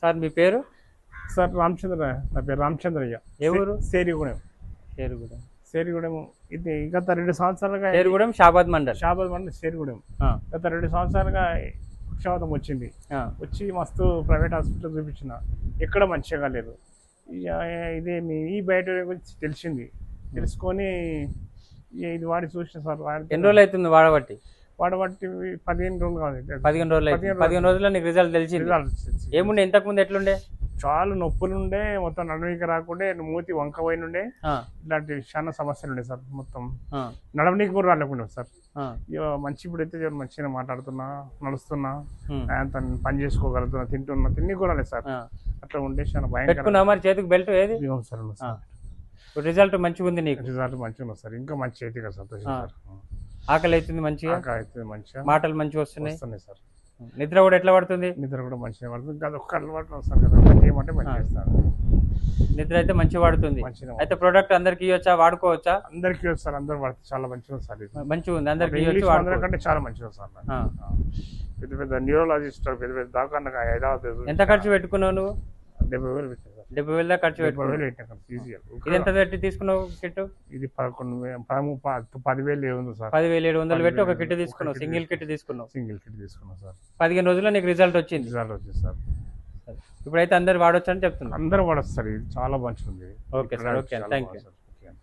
Sir మీ పేరు? Sir Ramachandra నా పేరు రామచంద్రయ్య. ఊరు? సేరిగూడెం. చేరుగుడెం సేరిగూడెం ఇది గత రెండు సంవత్సరాలుగా చేరుగుడెం షాబాద్ మండల్. షాబాద్ మండలం సేరిగూడెం. గత రెండు సంవత్సరాలుగా పక్షవాతం వచ్చింది. వచ్చి మస్తు ప్రైవేట్ హాస్పిటల్ చూపించిన. ఎక్కడ మంచిగా లేదు ఇక ఇదే మీ ఈ బయట గురించి తెలిసింది. తెలుసుకొని ఇది వాడి చూసిన సార్ ఎన్ని రోజులు అవుతుంది వాడబట్టి? వాడబట్టి పదిహేను రోజులు కాదు పదిహేను రోజులు. పదిహేను రోజుల్లో నీకు రిజల్ట్ తెలిసింది? రిజల్ట్ వచ్చింది. ఏముండే? ఇంతకు ముందు ఎట్లుండే? చాలా నొప్పులు ఉండే మొత్తం నడవనికి రాకుండే మూతి వంక పోయిన ఉండే ఆ, ఇలాంటి చాలా సమస్యలు ఉండే సార్ మొత్తం. నడవనీకి కూడా రాలేకుండా సార్. మంచి ఇప్పుడైతే జర మంచిగా మాట్లాడుతున్నా నడుస్తున్నా అంత పని చేసుకోగలుగుతున్నా తింటున్నా తిని కూడా సార్. అట్లా ఉండే చాలా భయంకర మరి? చేతికి బెల్ట్ ఏది? సార్. ఇప్పుడు రిజల్ట్ మంచిగా ఉంది నీకు? రిజల్ట్ మంచిగా ఉంది సార్. ఇంకా మంచి అయితే ఆ. సార్. ఆకలి అవుతుంది మంచిగా? ఆక అయితే మంచిగా. మాటలు మంచిగా వస్తున్నాయి? వస్తున్నాయి సార్. నిద్ర కూడా ఎట్లా పడుతుంది? నిద్ర కూడా మంచిగా పడుతుంది. ఇంకా ఒక్క అలవాటు వస్తాను కదా మంచి ఏమంటే మంచిగా చేస్తాను. నిద్ర అయితే మంచిగా పడుతుంది. అయితే ప్రోడక్ట్ అందరికి ఇవ్వచ్చా వాడుకోవచ్చా? అందరికీ వస్తుంది సార్ అందరు పడుతుంది చాలా మంచిగా ఇది మంచిగా ఉంది అందరికి ఇవ్వచ్చు అందరికంటే చాలా మంచిగా. ఆ. పెద్ద పెద్ద న్యూరాలజిస్ట్ పెద్ద పెద్ద దాకా హైదరాబాద్ ఎంత ఖర్చు పెట్టుకున్నావు నువ్వు? డెబ్బై వేలు పెట్టాను. డెబ్బై వేల దాకా ఖర్చు డెబ్బై పెట్టుకున్నావు. వేలు పెట్టాను ఈజీగా ఇది ఎంత పెట్టి తీసుకున్నావు కిట్ ఇది పదకొండు పదివేలు ఏముంది సార్? పదివేలు ఏడు వందలు పెట్టి ఒక కిట్ తీసుకున్నావు సింగిల్ కిట్ తీసుకున్నావు. సింగిల్ కిట్ తీసుకున్నాం సార్. పదిహేను రోజుల్లో నీకు రిజల్ట్ వచ్చింది. రిజల్ట్ వచ్చింది సార్. ఇప్పుడైతే అందరు వాడొచ్చు అని చెప్తున్నా. అందరూ పడొచ్చు సార్ ఇది చాలా మంచిగా ఉంది okay sir okay thank you sir.